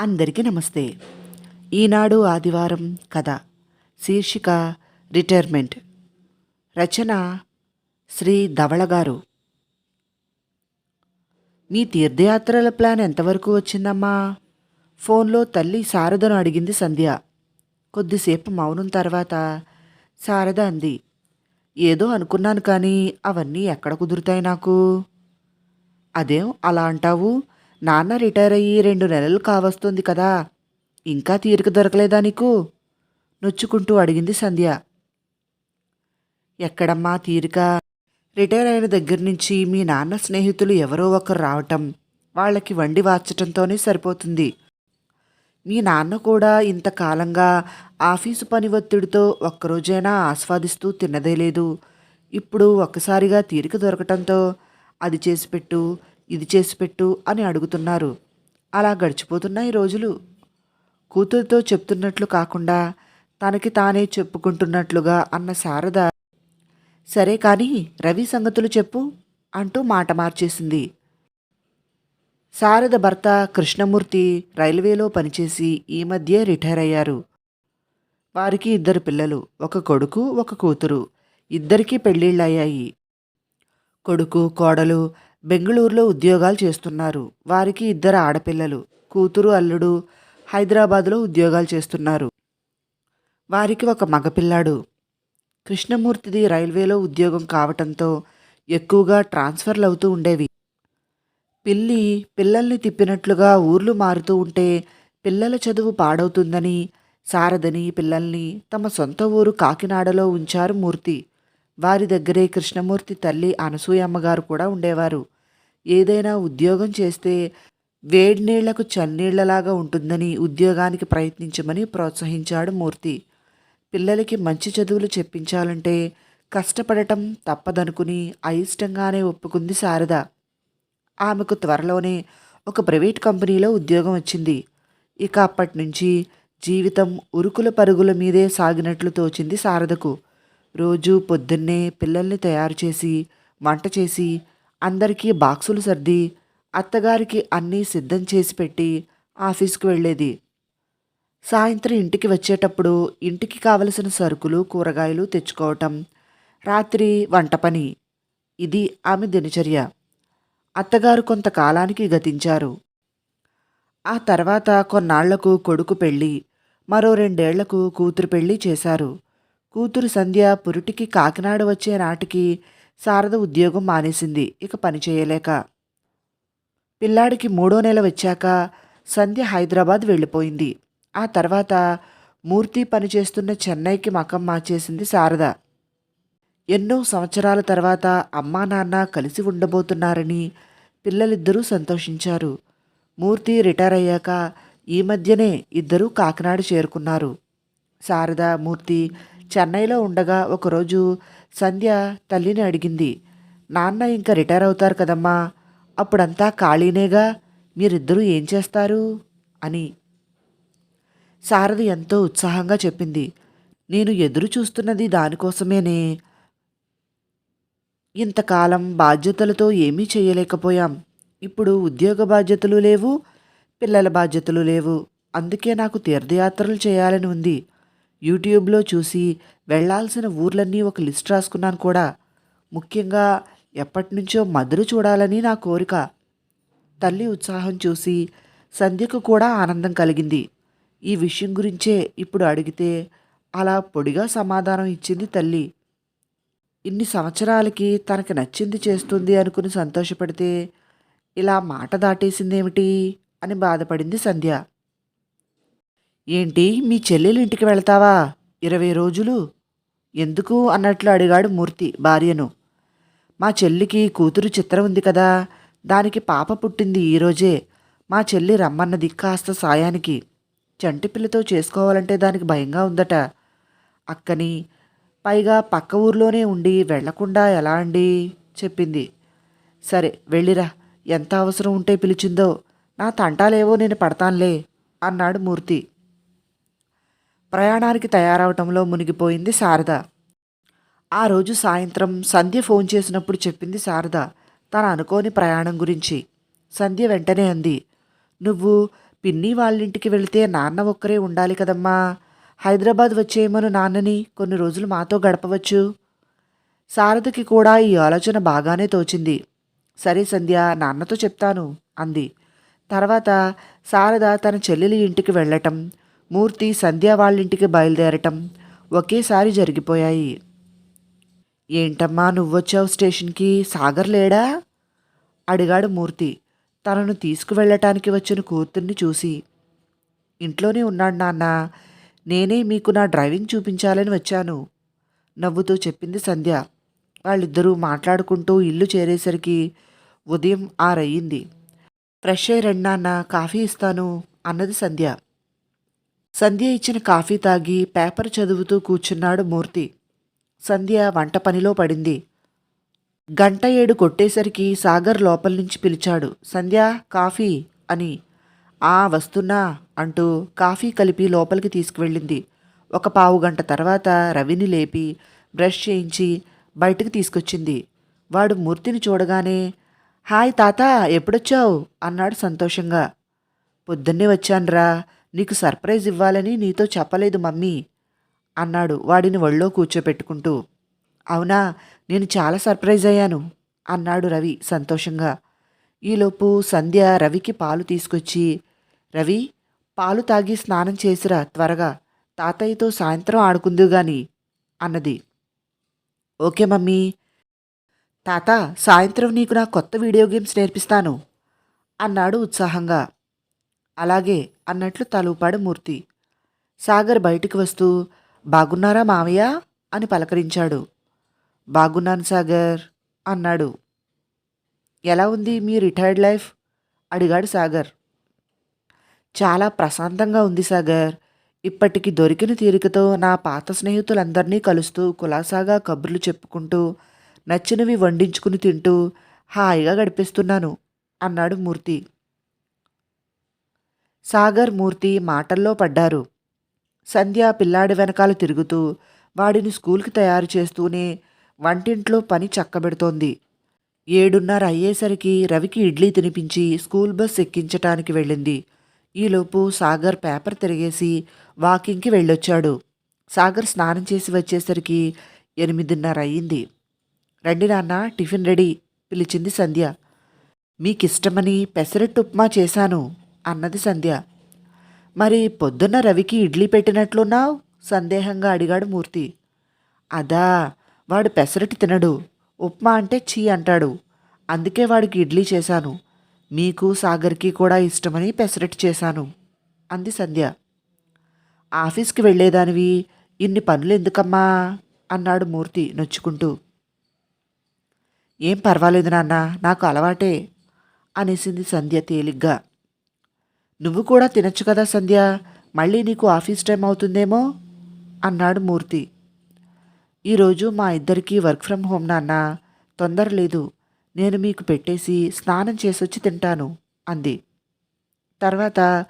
అందరికీ నమస్తే. ఈనాడు ఆదివారం కథ. శీర్షిక రిటైర్మెంట్. రచన శ్రీ ధవళ గారు. మీ తీర్థయాత్రల ప్లాన్ ఎంతవరకు వచ్చిందమ్మా? ఫోన్లో తల్లి శారదను అడిగింది సంధ్య. కొద్దిసేపు మౌనం తర్వాత శారద అంది ఏదో అనుకున్నాను కానీ అవన్నీ ఎక్కడ కుదురుతాయి నాకు? అదేం అలా అంటావు? నాన్న రిటైర్ అయ్యి రెండు నెలలు కావస్తుంది కదా. ఇంకా తీరిక దొరకలేదా నీకు? నొచ్చుకుంటూ అడిగింది సంధ్య. ఎక్కడమ్మా తీరిక? రిటైర్ అయిన దగ్గర నుంచి మీ నాన్న స్నేహితులు ఎవరో ఒకరు రావటం వాళ్ళకి వండి వార్చటంతోనే సరిపోతుంది. మీ నాన్న కూడా ఇంతకాలంగా ఆఫీసు పని ఒత్తిడితో ఒక్కరోజైనా ఆస్వాదిస్తూ తిన్నదే లేదు. ఇప్పుడు ఒక్కసారిగా తీరిక దొరకటంతో అది చేసి పెట్టు ఇది చేసి పెట్టు అని అడుగుతున్నారు. అలా గడిచిపోతున్నాయి రోజులు. కూతురుతో చెప్తున్నట్లు కాకుండా తనకి తానే చెప్పుకుంటున్నట్లుగా అన్న శారద. సరే కానీ రవి సంగతులు చెప్పు అంటూ మాట మార్చేసింది. శారద భర్త కృష్ణమూర్తి రైల్వేలో పనిచేసి ఈ మధ్య రిటైర్ అయ్యారు. వారికి ఇద్దరు పిల్లలు ఒక కొడుకు ఒక కూతురు. ఇద్దరికీ పెళ్ళిళ్ళయ్యాయి. కొడుకు కోడలు బెంగళూరులో ఉద్యోగాలు చేస్తున్నారు. వారికి ఇద్దరు ఆడపిల్లలు కూతురు అల్లుడు హైదరాబాదులో ఉద్యోగాలు చేస్తున్నారు. వారికి ఒక మగపిల్లాడు. కృష్ణమూర్తిది రైల్వేలో ఉద్యోగం కావటంతో ఎక్కువగా ట్రాన్స్ఫర్లు అవుతూ ఉండేవి. పిల్లి పిల్లల్ని తిప్పినట్లుగా ఊర్లు మారుతూ ఉంటే పిల్లల చదువు పాడవుతుందని సారదని పిల్లల్ని తమ సొంత ఊరు కాకినాడలో ఉంచారు మూర్తి. వారి దగ్గరే కృష్ణమూర్తి తల్లి అనసూయమ్మగారు కూడా ఉండేవారు. ఏదైనా ఉద్యోగం చేస్తే వేడినీళ్ళకు చన్నీళ్ళలాగా ఉంటుందని ఉద్యోగానికి ప్రయత్నించమని ప్రోత్సహించాడు మూర్తి. పిల్లలకి మంచి చదువులు చెప్పించాలంటే కష్టపడటం తప్పదనుకుని అయిష్టంగానే ఒప్పుకుంది శారద. ఆమెకు త్వరలోనే ఒక ప్రైవేట్ కంపెనీలో ఉద్యోగం వచ్చింది. ఇక అప్పటి నుంచి జీవితం ఉరుకుల పరుగుల మీదే సాగినట్లు తోచింది శారదకు. రోజు పొద్దున్నే పిల్లల్ని తయారు చేసి వంట చేసి అందరికీ బాక్సులు సర్ది అత్తగారికి అన్నీ సిద్ధం చేసి పెట్టి ఆఫీస్కి వెళ్ళేది. సాయంత్రం ఇంటికి వచ్చేటప్పుడు ఇంటికి కావలసిన సరుకులు కూరగాయలు తెచ్చుకోవటం రాత్రి వంట పని. ఇది ఆమె దినచర్య. అత్తగారు కొంతకాలానికి గతించారు. ఆ తర్వాత కొన్నాళ్ళకు కొడుకు పెళ్ళి మరో రెండేళ్ళకు కూతురు పెళ్ళి చేశారు. కూతురు సంధ్య పురుటికి కాకినాడ వచ్చే నాటికి శారద ఉద్యోగం మానేసింది. ఇక పని చేయలేక పిల్లాడికి మూడో నెల వచ్చాక సంధ్య హైదరాబాద్ వెళ్ళిపోయింది. ఆ తర్వాత మూర్తి పనిచేస్తున్న చెన్నైకి మకం మార్చేసింది శారద. ఎన్నో సంవత్సరాల తర్వాత అమ్మా నాన్న కలిసి ఉండబోతున్నారని పిల్లలిద్దరూ సంతోషించారు. మూర్తి రిటైర్ అయ్యాక ఈ మధ్యనే ఇద్దరూ కాకినాడ చేరుకున్నారు. శారద మూర్తి చెన్నైలో ఉండగా ఒకరోజు సంధ్య తల్లిని అడిగింది నాన్న ఇంకా రిటైర్ అవుతారు కదమ్మా అప్పుడంతా ఖాళీనేగా మీరిద్దరూ ఏం చేస్తారు? అని. శారద ఎంతో ఉత్సాహంగా చెప్పింది నేను ఎదురు చూస్తున్నది దానికోసమేనే. ఇంతకాలం బాధ్యతలతో ఏమీ చేయలేకపోయాం. ఇప్పుడు ఉద్యోగ బాధ్యతలు లేవు పిల్లల బాధ్యతలు లేవు. అందుకే నాకు తీర్థయాత్రలు చేయాలని ఉంది. యూట్యూబ్లో చూసి వెళ్ళాల్సిన ఊర్లన్నీ ఒక లిస్ట్ రాసుకున్నాను కూడా. ముఖ్యంగా ఎప్పటినుంచో మధుర చూడాలని నా కోరిక. తల్లి ఉత్సాహం చూసి సంధ్యకు కూడా ఆనందం కలిగింది. ఈ విషయం గురించే ఇప్పుడు అడిగితే అలా పొడిగా సమాధానం ఇచ్చింది తల్లి. ఇన్ని సంవత్సరాలకి తనకు నచ్చింది చేస్తుంది అనుకుని సంతోషపడితే ఇలా మాట దాటేసిందేమిటి అని బాధపడింది సంధ్య. ఏంటి మీ చెల్లెలు ఇంటికి వెళ్తావా? ఇరవై రోజులు? ఎందుకు అన్నట్లు అడిగాడు మూర్తి భార్యను. మా చెల్లికి కూతురు చిత్రం ఉంది కదా దానికి పాప పుట్టింది ఈరోజే మా చెల్లి రమ్మన్నది కాస్త సాయానికి. చంటి పిల్లతో చేసుకోవాలంటే దానికి భయంగా ఉందట. అక్కని పైగా పక్క ఊర్లోనే ఉండి వెళ్ళకుండా ఎలా అండి? చెప్పింది. సరే వెళ్ళిరా. ఎంత అవసరం ఉంటే పిలిచిందో. నా తంటాలేవో నేను పడతానులే అన్నాడు మూర్తి. ప్రయాణానికి తయారవటంలో మునిగిపోయింది శారద. ఆ రోజు సాయంత్రం సంధ్య ఫోన్ చేసినప్పుడు చెప్పింది శారద. తన అనుకోని ప్రయాణం గురించి. సంధ్య వెంటనే అంది. నువ్వు పిన్ని వాళ్ళింటికి వెళితే నాన్న ఒక్కరే ఉండాలి కదమ్మా. హైదరాబాద్ వచ్చేయమను నాన్నని కొన్ని రోజులు మాతో గడపవచ్చు శారదకి కూడా ఈ ఆలోచన బాగానే తోచింది. సరే సంధ్య నాన్నతో చెప్తాను అంది. తర్వాత శారద తన చెల్లెలి ఇంటికి వెళ్ళటం మూర్తి సంధ్య వాళ్ళింటికి బయలుదేరటం ఒకేసారి జరిగిపోయాయి. ఏంటమ్మా నువ్వొచ్చావు స్టేషన్కి? సాగర్ లేడా? అడిగాడు మూర్తి. తనను తీసుకువెళ్ళటానికి వచ్చిన కూతుర్ని చూసి. ఇంట్లోనే ఉన్నాడు నాన్న. నేనే మీకు నా డ్రైవింగ్ చూపించాలని వచ్చాను. నవ్వుతూ చెప్పింది సంధ్య. వాళ్ళిద్దరూ మాట్లాడుకుంటూ ఇల్లు చేరేసరికి ఉదయం ఆరయ్యింది ఫ్రెష్ అయ్యి రండి నాన్న కాఫీ ఇస్తాను అన్నది సంధ్య. సంధ్య ఇచ్చిన కాఫీ తాగి పేపర్ చదువుతూ కూర్చున్నాడు మూర్తి. సంధ్య వంట పనిలో పడింది. గంట ఏడు కొట్టేసరికి సాగర్ లోపల నుంచి పిలిచాడు సంధ్య కాఫీ అని. ఆ వస్తున్నా అంటూ కాఫీ కలిపి లోపలికి తీసుకువెళ్ళింది. ఒక పావు గంట తర్వాత రవిని లేపి బ్రష్ చేయించి బయటకు తీసుకొచ్చింది. వాడు మూర్తిని చూడగానే హాయ్ తాత ఎప్పుడొచ్చావు? అన్నాడు సంతోషంగా. పొద్దున్నే వచ్చానురా నీకు సర్ప్రైజ్ ఇవ్వాలని నీతో చెప్పలేదు మమ్మీ అన్నాడు వాడిని ఒళ్ళో కూర్చోపెట్టుకుంటూ. అవునా నేను చాలా సర్ప్రైజ్ అయ్యాను అన్నాడు రవి సంతోషంగా. ఈలోపు సంధ్య రవికి పాలు తీసుకొచ్చి రవి పాలు తాగి స్నానం చేసిరా త్వరగా తాతయ్యతో సాయంత్రం ఆడుకుందు గాని అన్నది. Okay mummy. తాత సాయంత్రం నీకు నా కొత్త వీడియో గేమ్స్ నేర్పిస్తాను అన్నాడు ఉత్సాహంగా. అలాగే అన్నట్లు తలూపాడు మూర్తి. సాగర్ బయటికి వస్తూ బాగున్నారా మావయ్య? అని పలకరించాడు. బాగున్నాను సాగర్ అన్నాడు. ఎలా ఉంది మీ రిటైర్డ్ లైఫ్? అడిగాడు సాగర్. చాలా ప్రశాంతంగా ఉంది సాగర్. ఇప్పటికి దొరికిన తీరికతో నా పాత స్నేహితులందరినీ కలుస్తూ కులాసాగా కబుర్లు చెప్పుకుంటూ నచ్చినవి వండించుకుని తింటూ హాయిగా గడిపిస్తున్నాను అన్నాడు మూర్తి. సాగర్ మూర్తి మాటల్లో పడ్డారు. సంధ్య పిల్లాడి వెనకాల తిరుగుతూ వాడిని స్కూల్కి తయారు చేస్తూనే వంటింట్లో పని చక్కబెడుతోంది. ఏడున్నర అయ్యేసరికి రవికి ఇడ్లీ తినిపించి స్కూల్ బస్ ఎక్కించటానికి వెళ్ళింది. ఈలోపు సాగర్ పేపర్ తిరిగేసి వాకింగ్కి వెళ్ళొచ్చాడు. సాగర్ స్నానం చేసి వచ్చేసరికి ఎనిమిదిన్నర అయ్యింది. రండి నాన్న టిఫిన్ రెడీ పిలిచింది సంధ్య. మీకిష్టమని పెసరట్టు ఉప్మా చేశాను. అన్నది సంధ్య. మరి పొద్దున్న రవికి ఇడ్లీ పెట్టినట్లున్నావు? సందేహంగా అడిగాడు మూర్తి. అదా వాడు పెసరటి తినడు. ఉప్మా అంటే చీ అంటాడు. అందుకే వాడికి ఇడ్లీ చేశాను. మీకు సాగర్కి కూడా ఇష్టమని పెసరటి చేశాను అంది సంధ్య. ఆఫీస్కి వెళ్ళేదానివి? ఇన్ని పనులు ఎందుకమ్మా? అన్నాడు మూర్తి నొచ్చుకుంటూ. ఏం పర్వాలేదు నాన్న నాకు అలవాటే అనేసింది సంధ్య తేలిగ్గా. నువ్వు కూడా తినచ్చు కదా సంధ్య? మళ్ళీ నీకు ఆఫీస్ టైం అవుతుందేమో? అన్నాడు మూర్తి. ఈరోజు మా ఇద్దరికీ వర్క్ ఫ్రమ్ హోమ్ నాన్న తొందర లేదు. నేను మీకు పెట్టేసి స్నానం చేసొచ్చి తింటాను అంది. తర్వాత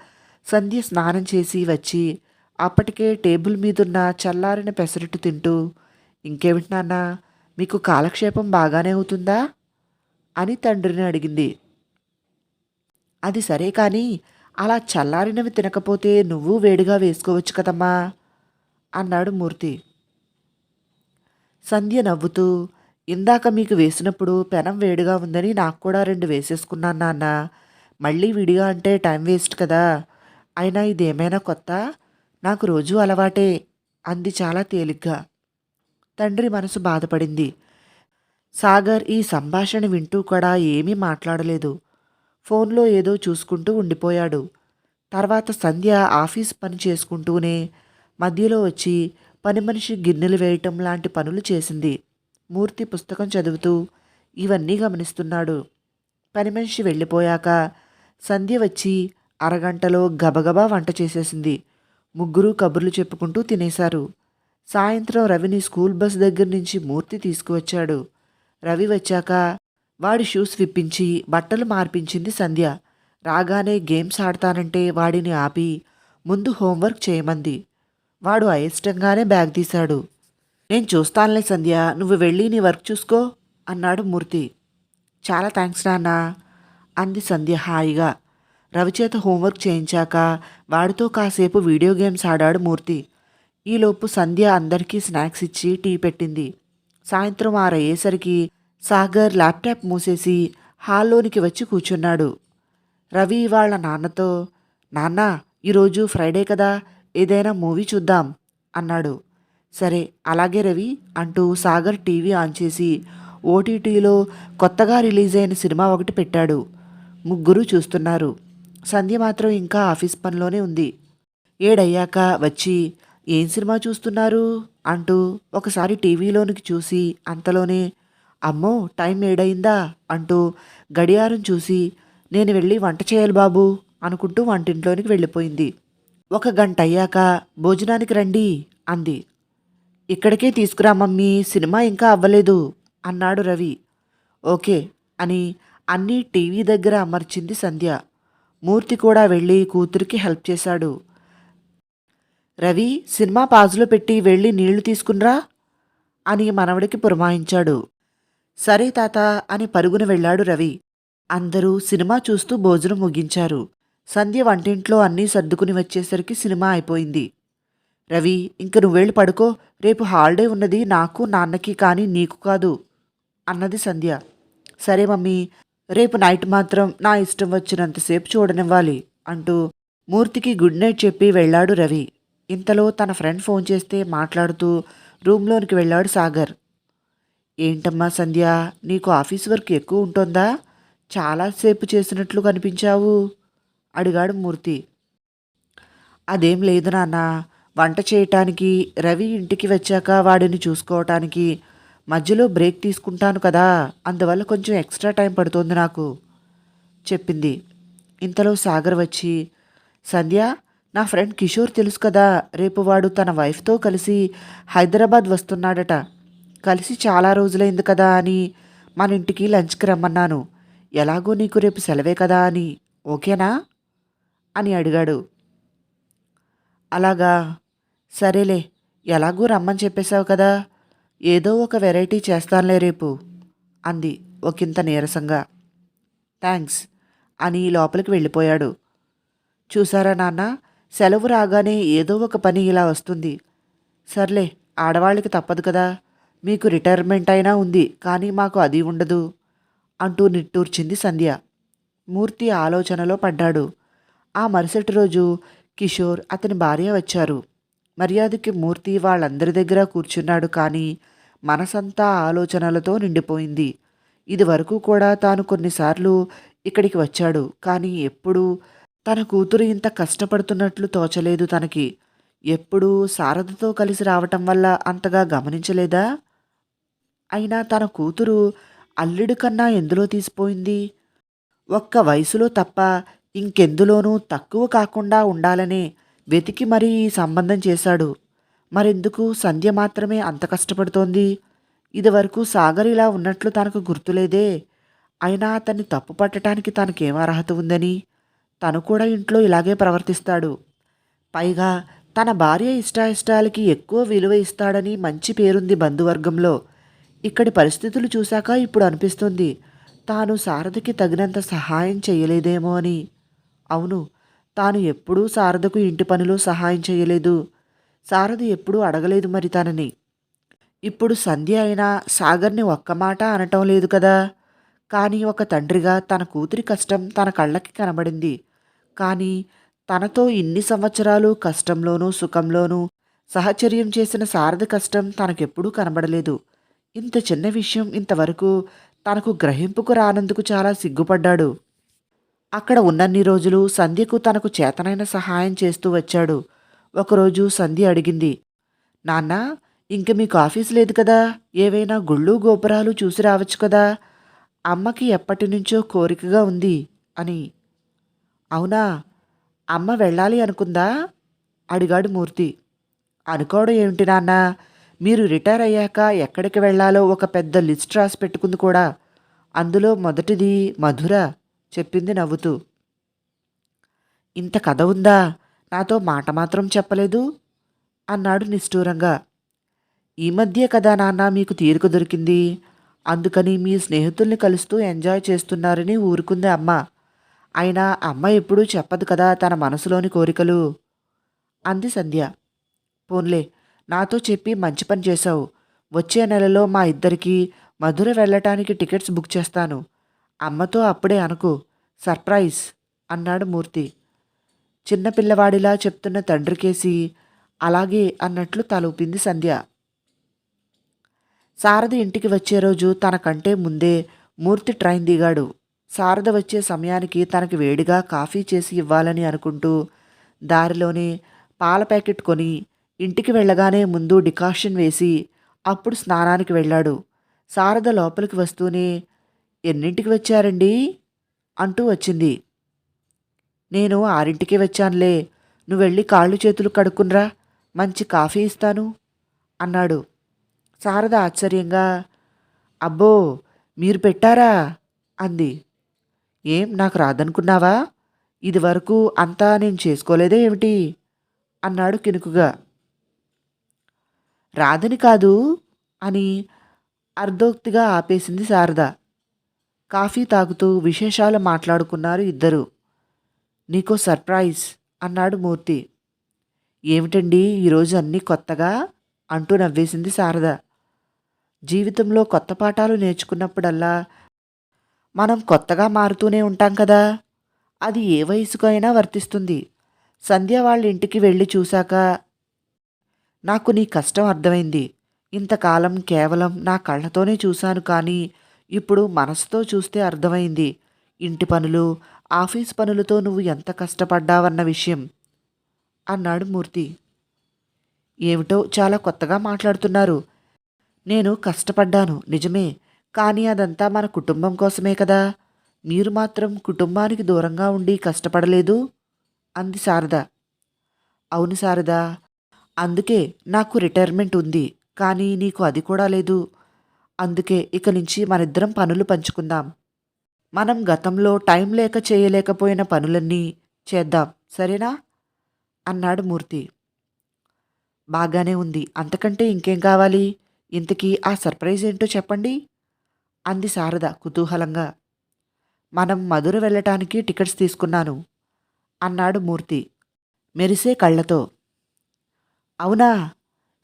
సంధ్య స్నానం చేసి వచ్చి అప్పటికే టేబుల్ మీదున్న చల్లారిన పెసరట్టు తింటూ ఇంకేమిటి నాన్న మీకు కాలక్షేపం బాగానే అవుతుందా? అని తండ్రిని అడిగింది. అది సరే కానీ అలా చల్లారినవి తినకపోతే నువ్వు వేడిగా వేసుకోవచ్చు కదమ్మా అన్నాడు మూర్తి. సంధ్య నవ్వుతూ ఇందాక మీకు వేసినప్పుడు పెనం వేడిగా ఉందని నాకు కూడా రెండు వేసేసుకున్నాను నాన్న. మళ్ళీ విడిగా అంటే టైం వేస్ట్ కదా. అయినా ఇదేమైనా కొత్త? నాకు రోజూ అలవాటే అంది చాలా తేలిగ్గా. తండ్రి మనసు బాధపడింది. సాగర్ ఈ సంభాషణ వింటూ కూడా ఏమీ మాట్లాడలేదు. ఫోన్లో ఏదో చూసుకుంటూ ఉండిపోయాడు. తర్వాత సంధ్య ఆఫీస్ పని చేసుకుంటూనే మధ్యలో వచ్చి పని మనిషి గిన్నెలు వేయటం లాంటి పనులు చేసింది. మూర్తి పుస్తకం చదువుతూ ఇవన్నీ గమనిస్తున్నాడు. పని మనిషి వెళ్ళిపోయాక సంధ్య వచ్చి అరగంటలో గబగబా వంట చేసేసింది. ముగ్గురు కబుర్లు చెప్పుకుంటూ తినేశారు. సాయంత్రం రవిని స్కూల్ బస్ దగ్గర నుంచి మూర్తి తీసుకువచ్చాడు. రవి వచ్చాక వాడి షూస్ విప్పించి బట్టలు మార్పించింది సంధ్య. రాగానే గేమ్స్ ఆడతానంటే వాడిని ఆపి ముందు హోంవర్క్ చేయమంది. వాడు అయిష్టంగానే బ్యాగ్ తీశాడు. నేను చూస్తానులే సంధ్య నువ్వు వెళ్ళి నీ వర్క్ చూసుకో అన్నాడు మూర్తి. చాలా థ్యాంక్స్ నాన్న అంది సంధ్య హాయిగా. రవిచేత హోంవర్క్ చేయించాక వాడితో కాసేపు వీడియో గేమ్స్ ఆడాడు మూర్తి. ఈలోపు సంధ్య అందరికీ స్నాక్స్ ఇచ్చి టీ పెట్టింది. సాయంత్రం ఆరయ్యేసరికి సాగర్ ల్యాప్టాప్ మూసేసి హాల్లోనికి వచ్చి కూర్చున్నాడు. రవి వాళ్ళ నాన్నతో నాన్న ఈరోజు ఫ్రైడే కదా ఏదైనా మూవీ చూద్దాం అన్నాడు. సరే అలాగే రవి అంటూ సాగర్ టీవీ ఆన్ చేసి ఓటీటీలో కొత్తగా రిలీజ్ అయిన సినిమా ఒకటి పెట్టాడు. ముగ్గురు చూస్తున్నారు. సంధ్య మాత్రం ఇంకా ఆఫీస్ పనిలోనే ఉంది. ఏడయ్యాక వచ్చి ఏం సినిమా చూస్తున్నారు? అంటూ ఒకసారి టీవీలోనికి చూసి అంతలోనే అమ్మో టైం ఏడయిందా అంటూ గడియారం చూసి నేను వెళ్ళి వంట చేయాలి బాబు అనుకుంటూ వంటింట్లోనికి వెళ్ళిపోయింది. ఒక గంట అయ్యాక భోజనానికి రండి అంది. ఇక్కడికే తీసుకురా మమ్మీ సినిమా ఇంకా అవ్వలేదు అన్నాడు రవి. ఓకే అని అన్నీ టీవీ దగ్గర అమర్చింది సంధ్య. మూర్తి కూడా వెళ్ళి కూతురికి హెల్ప్ చేశాడు. రవి సినిమా పాజులో పెట్టి వెళ్ళి నీళ్ళు తీసుకున్రా అని మనవడికి పురమాయించాడు. సరే తాత అని పరుగున వెళ్ళాడు రవి. అందరూ సినిమా చూస్తూ భోజనం ముగించారు. సంధ్య వంటింట్లో అన్నీ సర్దుకుని వచ్చేసరికి సినిమా అయిపోయింది. రవి ఇంక నువ్వేళ్ళు పడుకో. రేపు హాలిడే ఉన్నది నాకు నాన్నకి కానీ నీకు కాదు అన్నది సంధ్య. సరే మమ్మీ రేపు నైట్ మాత్రం నా ఇష్టం వచ్చినంతసేపు చూడనివ్వాలి అంటూ మూర్తికి గుడ్ నైట్ చెప్పి వెళ్ళాడు రవి. ఇంతలో తన ఫ్రెండ్ ఫోన్ చేస్తే మాట్లాడుతూ రూమ్లోనికి వెళ్ళాడు సాగర్. ఏంటమ్మా సంధ్య నీకు ఆఫీస్ వర్క్ ఎక్కువ ఉంటుందా? చాలాసేపు చేసినట్లు కనిపించావు అడిగాడు మూర్తి. అదేం లేదు నాన్న వంట చేయటానికి రవి ఇంటికి వచ్చాక వాడిని చూసుకోవటానికి మధ్యలో బ్రేక్ తీసుకుంటాను కదా అందువల్ల కొంచెం ఎక్స్ట్రా టైం పడుతోంది నాకు చెప్పింది. ఇంతలో సాగర్ వచ్చి సంధ్య నా ఫ్రెండ్ కిషోర్ తెలుసు కదా రేపు వాడు తన వైఫ్తో కలిసి హైదరాబాద్ వస్తున్నాడట. కలిసి చాలా రోజులైంది కదా అని మన ఇంటికి లంచ్కి రమ్మన్నాను. ఎలాగో నీకు రేపు సెలవే కదా అని. ఓకేనా? అని అడిగాడు. అలాగా? సరేలే ఎలాగూ రమ్మని చెప్పేశావు కదా. ఏదో ఒక వెరైటీ చేస్తానులే రేపు అంది ఒకంత నీరసంగా. థ్యాంక్స్ అని లోపలికి వెళ్ళిపోయాడు. చూసారా నాన్న సెలవు రాగానే ఏదో ఒక పని ఇలా వస్తుంది. సర్లే ఆడవాళ్ళకి తప్పదు కదా. మీకు రిటైర్మెంట్ అయినా ఉంది కానీ మాకు అది ఉండదు అంటూ నిట్టూర్చింది సంధ్య. మూర్తి ఆలోచనలో పడ్డాడు. ఆ మరుసటి రోజు కిషోర్ అతని భార్య వచ్చారు. మర్యాదకి మూర్తి వాళ్ళందరి దగ్గర కూర్చున్నాడు కానీ మనసంతా ఆలోచనలతో నిండిపోయింది. ఇదివరకు కూడా తాను కొన్నిసార్లు ఇక్కడికి వచ్చాడు కానీ ఎప్పుడూ తన కూతురు ఇంత కష్టపడుతున్నట్లు తోచలేదు తనకి. ఎప్పుడూ శారదతో కలిసి రావటం వల్ల అంతగా గమనించలేదా? అయినా తన కూతురు అల్లుడి కన్నా ఎందులో తీసిపోయింది? ఒక్క వయసులో తప్ప ఇంకెందులోనూ తక్కువ కాకుండా ఉండాలనే వెతికి మరీ ఈ సంబంధం చేశాడు. మరెందుకు? సంధ్య మాత్రమే అంత కష్టపడుతోంది. ఇదివరకు సాగర్ ఇలా ఉన్నట్లు తనకు గుర్తులేదే. అయినా అతన్ని తప్పు పట్టడానికి తనకేం అర్హత ఉందని. తను కూడా ఇంట్లో ఇలాగే ప్రవర్తిస్తాడు. పైగా తన భార్య ఇష్టాయిష్టాలకి ఎక్కువ విలువ ఇస్తాడని మంచి పేరుంది బంధువర్గంలో. ఇక్కడి పరిస్థితులు చూశాక ఇప్పుడు అనిపిస్తుంది తాను సారథికి తగినంత సహాయం చేయలేదేమో అని. అవును తాను ఎప్పుడూ సారథకు ఇంటి పనిలో సహాయం చేయలేదు. సారథి ఎప్పుడూ అడగలేదు మరి తనని. ఇప్పుడు సంధ్య అయినా సాగర్ని ఒక్క మాట అనటం లేదు కదా. కానీ ఒక తండ్రిగా తన కూతురి కష్టం తన కళ్ళకి కనబడింది. కానీ తనతో ఇన్ని సంవత్సరాలు కష్టంలోనూ సుఖంలోనూ సహచర్యం చేసిన సారథి కష్టం తనకెప్పుడూ కనబడలేదు. ఇంత చిన్న విషయం ఇంతవరకు తనకు గ్రహింపుకు రానందుకు చాలా సిగ్గుపడ్డాడు. అక్కడ ఉన్నన్ని రోజులు సంధ్యకు తనకు చేతనైన సహాయం చేస్తూ వచ్చాడు. ఒకరోజు సంధ్య అడిగింది నాన్న ఇంక మీకు ఆఫీస్ లేదు కదా? ఏవైనా గుళ్ళు గోపురాలు చూసి రావచ్చు కదా? అమ్మకి ఎప్పటి నుంచో కోరికగా ఉంది అని. అవునా? అమ్మ వెళ్ళాలి అనుకుందా? అడిగాడు మూర్తి. అనుకోవడం ఏమిటి నాన్న? మీరు రిటైర్ అయ్యాక ఎక్కడికి వెళ్ళాలో ఒక పెద్ద లిస్ట్ రాసి పెట్టుకుంది కూడా. అందులో మొదటిది మధుర చెప్పింది నవ్వుతూ. ఇంత కథ ఉందా? నాతో మాట మాత్రం చెప్పలేదు అన్నాడు నిష్ఠూరంగా. ఈ మధ్య కదా నాన్న మీకు తీరిక దొరికింది. అందుకని మీ స్నేహితుల్ని కలుస్తూ ఎంజాయ్ చేస్తున్నారని ఊరుకుంది అమ్మ. అయినా అమ్మ ఎప్పుడూ చెప్పదు కదా తన మనసులోని కోరికలు. అంది సంధ్య. పోన్లే నాతో చెప్పి మంచి పని చేశావు. వచ్చే నెలలో మా ఇద్దరికి మధుర వెళ్ళటానికి టికెట్స్ బుక్ చేస్తాను. అమ్మతో అప్పుడే అనుకో. సర్ప్రైజ్! అన్నాడు మూర్తి. చిన్నపిల్లవాడిలా చెప్తున్న తండ్రికేసి అలాగే అన్నట్లు తలూపింది సంధ్య. శారద ఇంటికి వచ్చే రోజు తనకంటే ముందే మూర్తి ట్రైన్ దిగాడు. శారద వచ్చే సమయానికి తనకి వేడిగా కాఫీ చేసి ఇవ్వాలని అనుకుంటూ దారిలోనే పాల ప్యాకెట్ కొని ఇంటికి వెళ్ళగానే ముందు డికాషన్ వేసి అప్పుడు స్నానానికి వెళ్ళాడు. శారద లోపలికి వస్తూనే ఎన్నింటికి వచ్చారండి? అంటూ వచ్చింది. నేను ఆరింటికి వచ్చానులే. నువ్వు వెళ్ళి కాళ్ళు చేతులు కడుక్కునరా. మంచి కాఫీ ఇస్తాను. అన్నాడు. శారద ఆశ్చర్యంగా అబ్బో మీరు పెట్టారా? అంది. ఏం నాకు రాదనుకున్నావా? ఇదివరకు అంతా నేను చేసుకోలేదే ఏమిటి? అన్నాడు కినుకుగా. రాదని కాదు అని అర్ధోక్తిగా ఆపేసింది శారద. కాఫీ తాగుతూ విశేషాలు మాట్లాడుకున్నారు ఇద్దరు. నీకో సర్ప్రైజ్ అన్నాడు మూర్తి. ఏమిటండి ఈరోజు అన్నీ కొత్తగా? అంటూ నవ్వేసింది శారద. జీవితంలో కొత్త పాఠాలు నేర్చుకున్నప్పుడల్లా మనం కొత్తగా మారుతూనే ఉంటాం కదా? అది ఏ వయసుకు అయినా వర్తిస్తుంది. సంధ్య వాళ్ళ ఇంటికి వెళ్ళి చూశాక నాకు నీ కష్టం అర్థమైంది. ఇంతకాలం కేవలం నా కళ్ళతోనే చూశాను కానీ ఇప్పుడు మనసుతో చూస్తే అర్థమైంది. ఇంటి పనులు ఆఫీస్ పనులతో నువ్వు ఎంత కష్టపడ్డావన్న విషయం అన్నాడు మూర్తి. ఏమిటో చాలా కొత్తగా మాట్లాడుతున్నారు. నేను కష్టపడ్డాను నిజమే కానీ అదంతా మన కుటుంబం కోసమే కదా. మీరు మాత్రం కుటుంబానికి దూరంగా ఉండి కష్టపడలేదు? అంది శారద. అవును శారదా అందుకే నాకు రిటైర్మెంట్ ఉంది కానీ నీకు అది కూడా లేదు. అందుకే ఇక నుంచి మనిద్దరం పనులు పంచుకుందాం. మనం గతంలో టైం లేక చేయలేకపోయిన పనులన్నీ చేద్దాం సరేనా? అన్నాడు మూర్తి. బాగానే ఉంది. అంతకంటే ఇంకేం కావాలి? ఇంతకీ ఆ సర్ప్రైజ్ ఏంటో చెప్పండి? అంది శారద కుతూహలంగా. మనం మధుర వెళ్ళటానికి టికెట్స్ తీసుకున్నాను అన్నాడు మూర్తి. మెరిసే కళ్ళతో. అవునా?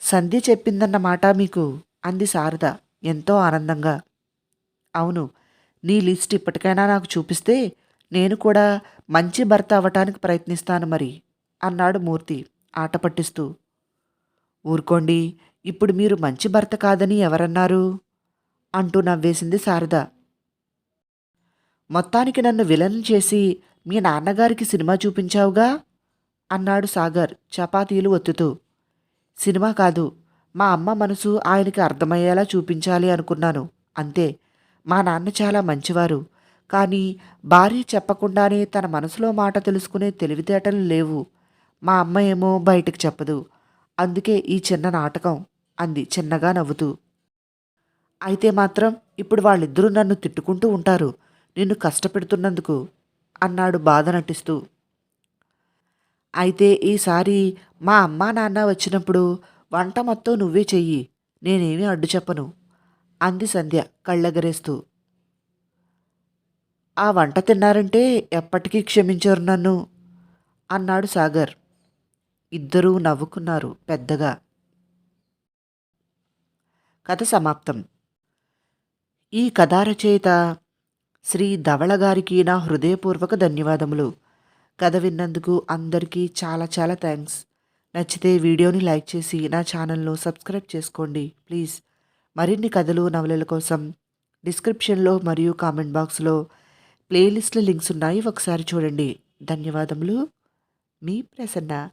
సంధ్య చెప్పిందన్నమాట మీకు అంది శారద ఎంతో ఆనందంగా. అవును నీ లిస్ట్ ఇప్పటికైనా నాకు చూపిస్తే నేను కూడా మంచి భర్త అవ్వటానికి ప్రయత్నిస్తాను మరి అన్నాడు మూర్తి ఆట పట్టిస్తూ. ఊరుకోండి ఇప్పుడు మీరు మంచి భర్త కాదని ఎవరన్నారు? అంటూ నవ్వేసింది శారద. మొత్తానికి నన్ను విలన్ చేసి మీ నాన్నగారికి సినిమా చూపించావుగా? అన్నాడు సాగర్ చపాతీలు ఒత్తుతూ. సినిమా కాదు. మా అమ్మ మనసు ఆయనకి అర్థమయ్యేలా చూపించాలి అనుకున్నాను. అంతే. మా నాన్న చాలా మంచివారు. కానీ భార్య చెప్పకుండానే తన మనసులో మాట తెలుసుకునే తెలివితేటలు లేవు. మా అమ్మ ఏమో బయటకు చెప్పదు. అందుకే ఈ చిన్న నాటకం అంది చిన్నగా నవ్వుతూ. అయితే మాత్రం ఇప్పుడు వాళ్ళిద్దరూ నన్ను తిట్టుకుంటూ ఉంటారు. నిన్ను కష్టపెడుతున్నందుకు అన్నాడు బాధ నటిస్తూ. అయితే ఈసారి మా అమ్మా నాన్న వచ్చినప్పుడు వంట మొత్తం నువ్వే చెయ్యి నేనేమీ అడ్డు చెప్పను అంది సంధ్య కళ్ళెగరేస్తూ. ఆ వంట తిన్నారంటే ఎప్పటికీ క్షమించరు నన్ను అన్నాడు సాగర్. ఇద్దరూ నవ్వుకున్నారు పెద్దగా. కథ సమాప్తం. ఈ కథా రచయిత శ్రీ ధవళ గారికి నా హృదయపూర్వక ధన్యవాదములు. కథ విన్నందుకు అందరికీ చాలా చాలా థ్యాంక్స్. నచ్చితే వీడియోని లైక్ చేసి నా ఛానల్ను సబ్స్క్రైబ్ చేసుకోండి ప్లీజ్. మరిన్ని కథలు నవలల కోసం డిస్క్రిప్షన్లో మరియు కామెంట్ బాక్స్లో ప్లేలిస్ట్ల లింక్స్ ఉన్నాయి. ఒకసారి చూడండి. ధన్యవాదములు. మీ ప్రసన్న.